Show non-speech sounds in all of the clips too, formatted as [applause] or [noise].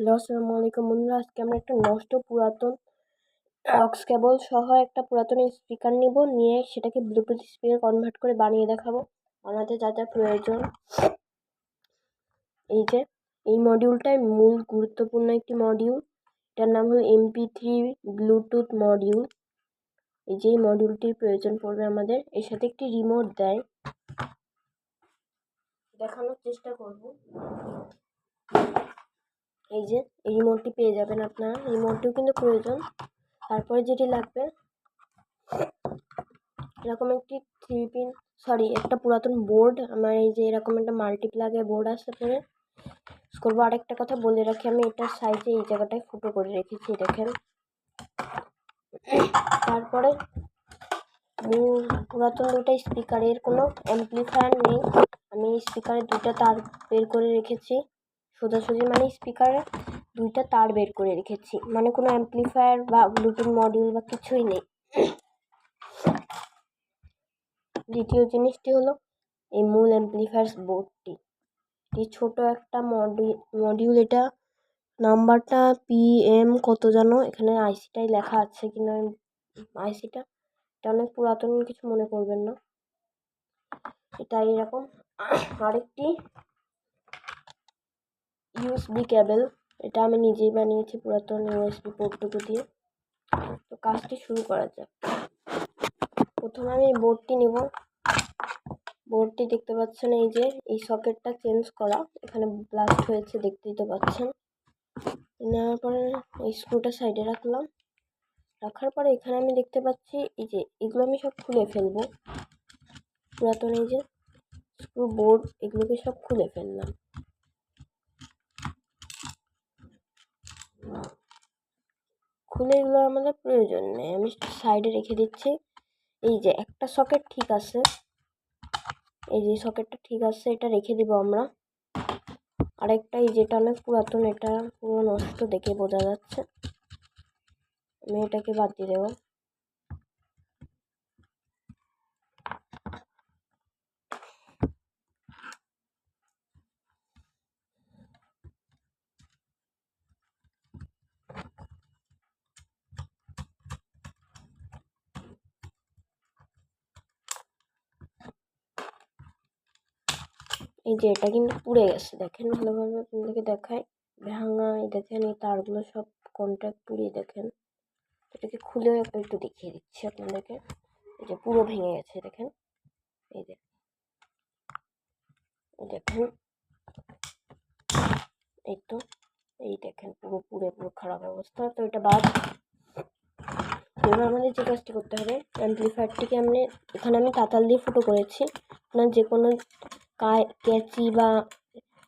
Hello, আসসালামু আলাইকুম। বন্ধুরা, আজকে আমরা একটা নষ্ট পুরাতন অক্স কেবল সহ একটা পুরাতন স্পিকার নিব। নিয়ে সেটাকে ব্লুটুথ স্পিকার কনভার্ট করে বানিয়ে দেখাবো। আমাদের যা যা প্রয়োজন। এই যে, এই মডিউলটাই মূল গুরুত্বপূর্ণ একটি মডিউল এটার নাম হলো এমপি থ্রি ব্লুটুথ মডিউল এই যে মডিউলটির প্রয়োজন পড়বে আমাদের। এর সাথে একটি রিমোট দেয়। দেখানোর চেষ্টা করব। এই যে এই রিমোটটি পেয়ে যাবেন আপনারা। রিমোটটিও কিন্তু প্রয়োজন। তারপরে যেটি লাগবে, এরকম একটি থ্রি পিন সরি একটা পুরাতন বোর্ড আমার এই যে এরকম একটা মাল্টিপ্লাগের বোর্ড আসতে পারে করব। আরেকটা কথা বলে রাখি, আমি এটার সাইজে এই জায়গাটায় ফুটো করে রেখেছি, দেখেন। তারপরে পুরাতন দুটা স্পিকারের কোনো অ্যাম্পলিফায়ার নেই। আমি স্পিকারের দুটা তার বের করে রেখেছি। সোজাসুজি মানে স্পিকারে দুইটা তার বের করে রেখেছি। মানে কোনো অ্যাম্পলিফায়ার বা ব্লুটুথ মডিউল বা কিছুই নেই। দ্বিতীয় জিনিসটি হলো এই মূল অ্যাম্পলিফায়ার বোর্ডটি এটি ছোট একটা মডিউল এটা নাম্বারটা পি এম কত জানো? এখানে আইসিটাই লেখা আছে কিনা? আইসিটা এটা অনেক পুরাতন, কিছু মনে করবেন না। এটা এরকম আরেকটি ইউএসবি কেবল এটা আমি নিজেই বানিয়েছি পুরাতন ইউএসবি পোর্টটুকু দিয়ে। তো কাজটি শুরু করা যাক। প্রথমে আমি বোর্ডটি নেব। বোর্ডটি দেখতে পাচ্ছেন এই যে, এই সকেটটা চেঞ্জ করা। এখানে ব্লাস্ট হয়েছে, দেখতেই তো পাচ্ছেন। নেওয়ার পরে এই স্ক্রুটা সাইডে রাখলাম। রাখার পরে এখানে আমি দেখতে পাচ্ছি এই যে, এগুলো আমি সব খুলে ফেলব। পুরাতন এই যে স্ক্রু বোর্ড এগুলোকে সব খুলে ফেললাম। খুলে এগুলো আমাদের প্রয়োজন নেই। আমি সাইডে রেখে দিচ্ছি। এই যে একটা সকেট ঠিক আছে। এই যে সকেটটা ঠিক আছে, এটা রেখে দিব আমরা। আরেকটা, এই যেটা অনেক পুরাতন, এটা পুরো নষ্ট দেখে বোঝা যাচ্ছে। আমি এটাকে বাদ দিয়ে দেবো। এই যে এটা কিন্তু পুড়ে গেছে। দেখেন ভালোভাবে আপনাদেরকে দেখায় ভাঙা দেখেন, এই তারগুলো সব কন্ট্যাক্ট পুড়িয়ে দেখেন। এটাকে খুলেও একটু দেখিয়ে দিচ্ছি আপনাদেরকে। এই যে পুরো ভেঙে গেছে, দেখেন। এই যে। দেখেন। এই তো, এই দেখেন, পুরো পুরো পুরো খারাপ অবস্থা। তো এটা বাদ। এবার আমাদের যে কাজটি করতে হবে অ্যাম্পলিফায়ারটিকে আমি, এখানে আমি তাতাল দিয়ে ফুটো করেছি। আপনার যে কোনো কেচি বা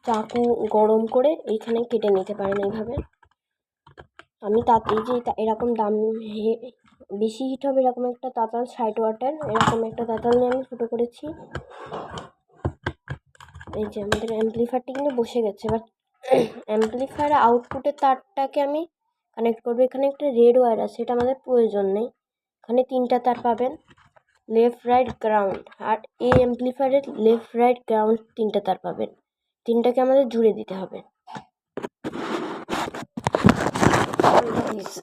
চাকু গরম করে এইখানে কেটে নিতে পারেন এইভাবে। আমি তাতে যে এরকম দাম বেশি হিট হবে এরকম একটা তাতাল, ষাট ওয়াটের এরকম একটা তাতাল নিয়ে আমি ফুটো করেছি। এই যে আমাদের অ্যাম্পলিফায়ারটি কিন্তু বসে গেছে এবার অ্যাম্পলিফায়ার আউটপুটের তারটাকে আমি কানেক্ট করব। এখানে একটা রেড ওয়্যার আছে, এটা আমাদের প্রয়োজন নেই। এখানে তিনটা তার পাবেন। লেফট রাইট গ্রাউন্ড আর এই অ্যাম্পলিফায়ারের লেফট রাইট গ্রাউন্ড তিনটা তার পাবেন। তিনটাকে আমাদের জুড়ে দিতে হবে।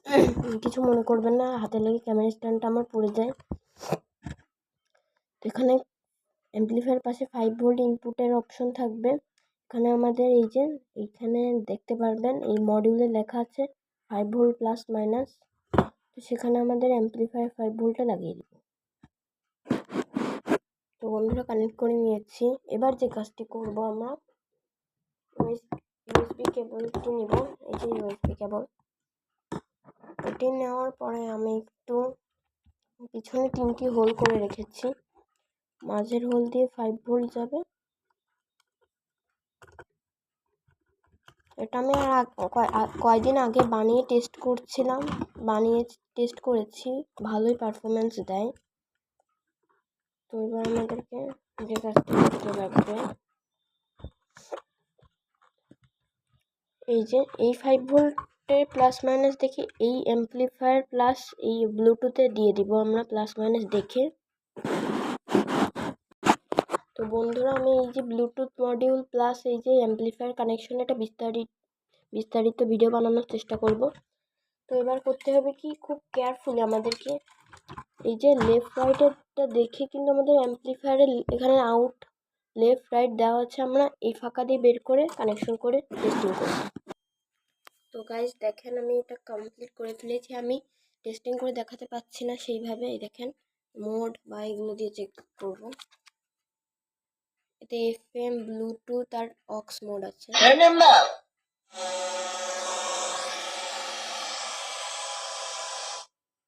[coughs] কিছু মনে করবেন না হাতে লেগে ক্যামেরা স্ট্যান্ডটা আমার পড়ে যায়। তো এখানে অ্যাম্পলিফায়ার পাশে ফাইভ ভোল্ট ইনপুটের অপশন থাকবে। এখানে আমাদের এই যে এইখানে দেখতে পারবেন এই মডিউলে লেখা আছে ফাইভ ভোল্ট প্লাস মাইনাস তো সেখানে আমাদের অ্যাম্পলিফায়ার ফাইভ ভোল্টে লাগিয়ে তো বন্ধুরা কানেক্ট করে নিয়েছি। এবার যে কাজটি করব আমরা ইউএসবি কেবলটি নিব। এই যে ইউএসবি কেবল এটি নেওয়ার পরে আমি একটু পিছনে তিনটি হোল করে রেখেছি। মাঝের হোল দিয়ে ফাইভ ভোল্ট যাবে। এটা আমি আর কয়দিন আগে বানিয়ে টেস্ট করছিলাম। বানিয়ে টেস্ট করেছি। ভালোই পারফরমেন্স দেয়। তো এবার আমাদেরকে যে কাজটা লাগবে, এই যে এই ফাইভ ভোল্টের প্লাস মাইনাস দেখে এই অ্যাম্পলিফায়ার প্লাস এই ব্লুটুথে দিয়ে দিব আমরা প্লাস মাইনাস দেখে। তো বন্ধুরা, আমি এই যে ব্লুটুথ মডিউল প্লাস এই যে অ্যাম্পলিফায়ার কানেকশন এটা বিস্তারিত বিস্তারিত ভিডিও বানানোর চেষ্টা করব। তো এবার করতে হবে কি? খুব কেয়ারফুলি আমাদেরকে এই যে লেফট রাইটেরটা দেখে কিন্তু আমাদের অ্যাম্পলিফায়ারের এখানে আউট লেফট রাইট দেওয়া আছে, আমরা এই ফাঁকা দিয়ে বের করে কানেকশন করে টেস্টিং করব তো গাইজ দেখেন আমি এটা কমপ্লিট করে ফেলেছি, আমি টেস্টিং করে দেখাতে পাচ্ছি না সেইভাবে, এই দেখেন মোড বা এগুলো দিয়ে চেক করব এতে এফ এম ব্লুটুথ আর অক্স মোড আছে.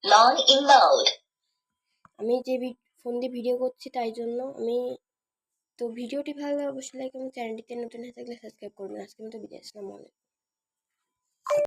Long in mode. আমি যে ফোন দিয়ে ভিডিও করছি তাই জন্য আমি, তো ভিডিওটি ভালো লাগলে অবশ্যই লাইক এবং চ্যানেলটিতে নতুন হয়ে থাকলে সাবস্ক্রাইব করবেন। আজকে মতো বিদায়, আসসালামু আলাইকুম।